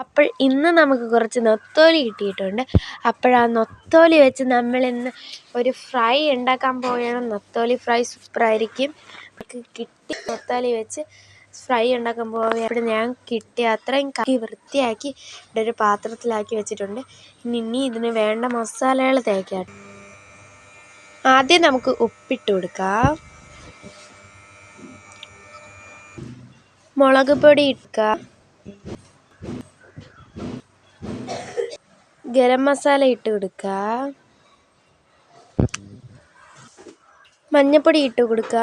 അപ്പോൾ ഇന്ന് നമുക്ക് കുറച്ച് നൊത്തോലി കിട്ടിയിട്ടുണ്ട്. അപ്പോൾ ആ നൊത്തോലി വെച്ച് നമ്മൾ ഇന്ന് ഒരു ഫ്രൈ ഉണ്ടാക്കാൻ പോവുകയാണ്. നൊത്തോലി ഫ്രൈ സൂപ്പറായിരിക്കും നമുക്ക് കിട്ടി നൊത്തോലി വെച്ച് ഫ്രൈ ഉണ്ടാക്കാൻ പോവുകയാണ്. അപ്പോൾ ഞാൻ കിട്ടിയ അത്രയും കറി വൃത്തിയാക്കി ഇവിടെ ഒരു പാത്രത്തിലാക്കി വെച്ചിട്ടുണ്ട്. ഇനി ഇനി ഇതിന് വേണ്ട മസാലകൾ തേക്കാം. ആദ്യം നമുക്ക് ഉപ്പിട്ട് കൊടുക്കാം. മുളക് പൊടി ഇട്ടുക ഗരം മസാല ഇട്ട് കൊടുക്കുക മഞ്ഞപ്പൊടി ഇട്ട് കൊടുക്കുക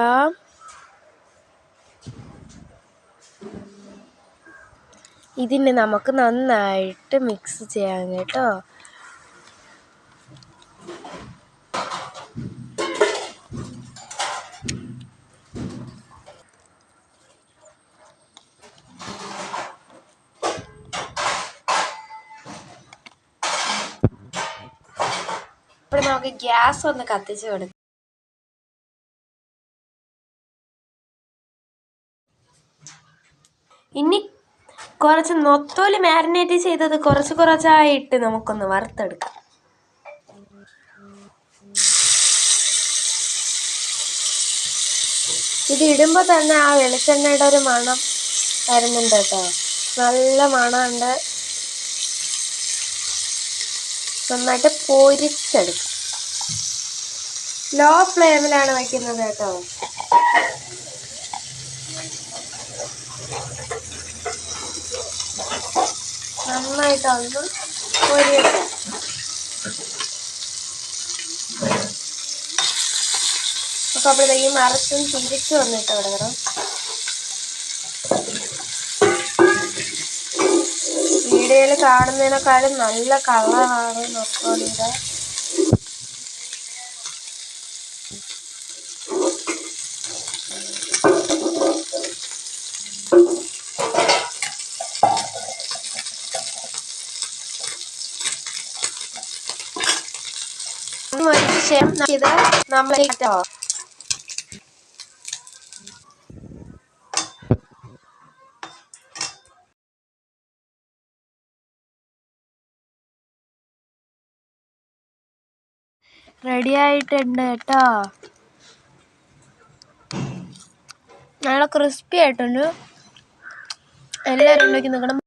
ഇതിന് നമുക്ക് നന്നായിട്ട് മിക്സ് ചെയ്യാം കേട്ടോ. അപ്പോൾ നമുക്ക് ഗ്യാസ് ഒന്ന് കത്തിച്ച് കൊടുക്കാം. ഇനി കുറച്ച് നൊത്തോൽ മാരിനേറ്റ് ചെയ്തത് കുറച്ച് കുറച്ചായിട്ട് നമുക്കൊന്ന് വറുത്തെടുക്കാം. ഇത് ഇടുമ്പോൾ തന്നെ ആ വെളിച്ചെണ്ണയുടെ ഒരു മണം വരുന്നുണ്ട് കേട്ടോ. നല്ല മണമുണ്ട്. നന്നായിട്ട് പൊരിച്ചെടുക്കും. ലോ ഫ്ലെയിമിലാണ് വയ്ക്കുന്നത് കേട്ടോ. നന്നായിട്ട് ഒന്ന് പൊരിയട്ടെ. അപ്പോൾ ഈ മറച്ചും തിരിച്ചു വന്നിട്ട് കിടക്കണം. വീഡിയോയിൽ കാണുന്നതിനേക്കാളും നല്ല കളറാണ് നോക്കോളിയുടെ ശേഷം ഇത് നമ്മൾ റെഡി ആയിട്ടുണ്ട് കേട്ടോ. നല്ല ക്രിസ്പി ആയിട്ടുണ്ട്. എല്ലാവരും ഉണ്ടാക്കി നോക്കണം